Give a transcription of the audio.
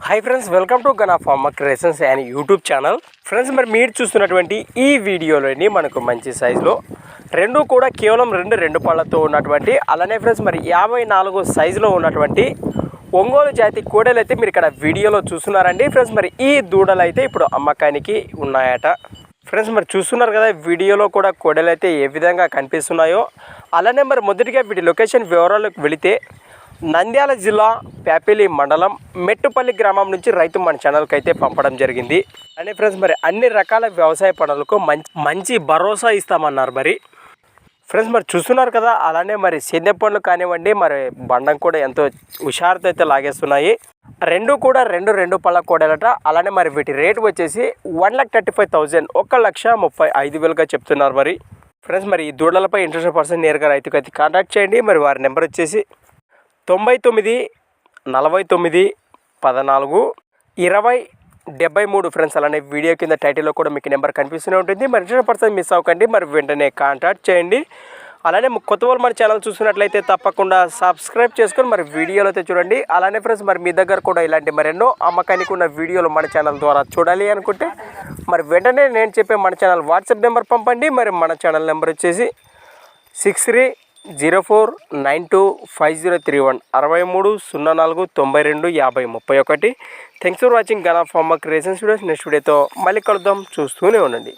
Hi friends welcome to Gana farmer creations and YouTube channel friends మరి మీరు చూస్తున్నటువంటి ఈ వీడియోలోని మనకు మంచి సైజులో రెండు కూడా కేవలం రెండు రెండు పళ్ళతో ఉన్నటువంటి అలానే ఫ్రెండ్స్ మరి యాభై నాలుగు సైజులో ఉన్నటువంటి ఒంగోలు జాతి కోడలు అయితే మీరు ఇక్కడ వీడియోలో చూస్తున్నారండి. ఫ్రెండ్స్ మరి ఈ దూడలు అయితే ఇప్పుడు అమ్మకానికి ఉన్నాయట. ఫ్రెండ్స్ మరి చూస్తున్నారు కదా వీడియోలో కూడా కోడలు అయితే ఏ విధంగా కనిపిస్తున్నాయో. అలానే మరి మొదటిగా వీటి లొకేషన్ వివరాలకు వెళితే నంద్యాల జిల్లా ప్యాపిలి మండలం మెట్టుపల్లి గ్రామం నుంచి రైతు మన ఛానల్కి అయితే పంపడం జరిగింది. అని ఫ్రెండ్స్ మరి అన్ని రకాల వ్యవసాయ పనులకు మంచి మంచి భరోసా ఇస్తామన్నారు మరి. ఫ్రెండ్స్ మరి చూస్తున్నారు కదా అలానే మరి సేద్యం పనులు కానివ్వండి మరి బండం కూడా ఎంతో హుషారుతో అయితే లాగేస్తున్నాయి. రెండు కూడా రెండు రెండు పళ్ళ కూడలట అలానే మరి వీటి రేట్ వచ్చేసి one lakh thirty five thousand ఒక లక్ష ముప్పై ఐదు వేలుగా చెప్తున్నారు మరి. ఫ్రెండ్స్ మరి ఈ దూడలపై ఇంట్రెస్ట్ పర్సన్ నేరుగా రైతుకు అయితే కాంటాక్ట్ చేయండి మరి వారి నెంబర్ వచ్చేసి తొంభై తొమ్మిది నలభై తొమ్మిది పద్నాలుగు ఇరవై డెబ్బై మూడు ఫ్రెండ్స్ అలానే వీడియో కింద టైటిల్లో కూడా మీకు నెంబర్ కనిపిస్తూనే ఉంటుంది. మరి ఇంట్రెస్ట్ పర్సన్ మిస్ అవ్వకండి మరి వెంటనే కాంటాక్ట్ చేయండి. అలానే కొత్త వాళ్ళు మన ఛానల్ చూసినట్లయితే తప్పకుండా సబ్స్క్రైబ్ చేసుకొని మరి వీడియోలు అయితే చూడండి. అలానే ఫ్రెండ్స్ మరి మీ దగ్గర కూడా ఇలాంటి మరెన్నో అమ్మకానికి ఉన్న వీడియోలు మన ఛానల్ ద్వారా చూడాలి అనుకుంటే మరి వెంటనే నేను చెప్పే మన ఛానల్ వాట్సాప్ నెంబర్ పంపండి. మరి మన ఛానల్ నెంబర్ వచ్చేసి six three zero four nine two five zero three one అరవై మూడు సున్నా నాలుగు తొంభై రెండు యాభై ముప్పై ఒకటి. Thanks for watching Gana farmer creations videos next వీడియోతో మళ్ళీ కలుద్దాం. చూస్తూనే ఉండండి.